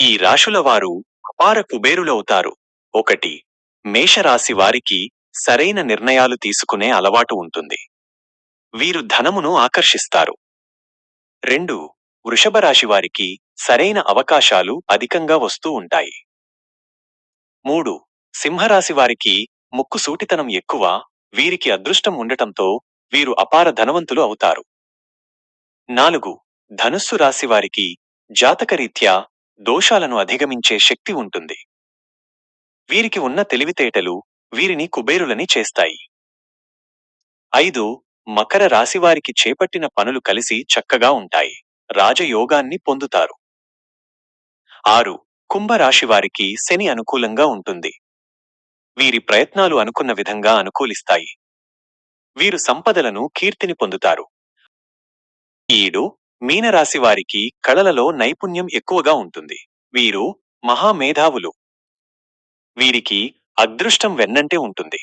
ఈ రాశుల వారు అపార కుబేరులవుతారు. ఒకటి మేషరాశి వారికి సరైన నిర్ణయాలు తీసుకునే అలవాటు ఉంటుంది. వీరు ధనమును ఆకర్షిస్తారు. రెండు వృషభ రాశి వారికి సరైన అవకాశాలు అధికంగా వస్తూ ఉంటాయి. మూడు సింహరాశి వారికి ముక్కుసూటితనం ఎక్కువ వీరికి అదృష్టం ఉండటంతో వీరు అపార ధనవంతులు అవుతారు. నాలుగు ధనుస్సు రాశి వారికి జాతకరీత్యా దోషాలను అధిగమించే శక్తి ఉంటుంది. వీరికి ఉన్న తెలివితేటలు వీరిని కుబేరులని చేస్తాయి. ఐదు మకర రాశివారికి చేపట్టిన పనులు కలిసి చక్కగా ఉంటాయి. రాజయోగాన్ని పొందుతారు. ఆరు కుంభరాశివారికి శని అనుకూలంగా ఉంటుంది. వీరి ప్రయత్నాలు అనుకున్న విధంగా అనుకూలిస్తాయి. వీరు సంపదలను కీర్తిని పొందుతారు. ఈడు మీనరాశి వారికి కళలలో నైపుణ్యం ఎక్కువగా ఉంటుంది. వీరు మహామేధావులు. వీరికి అదృష్టం వెన్నంటే ఉంటుంది.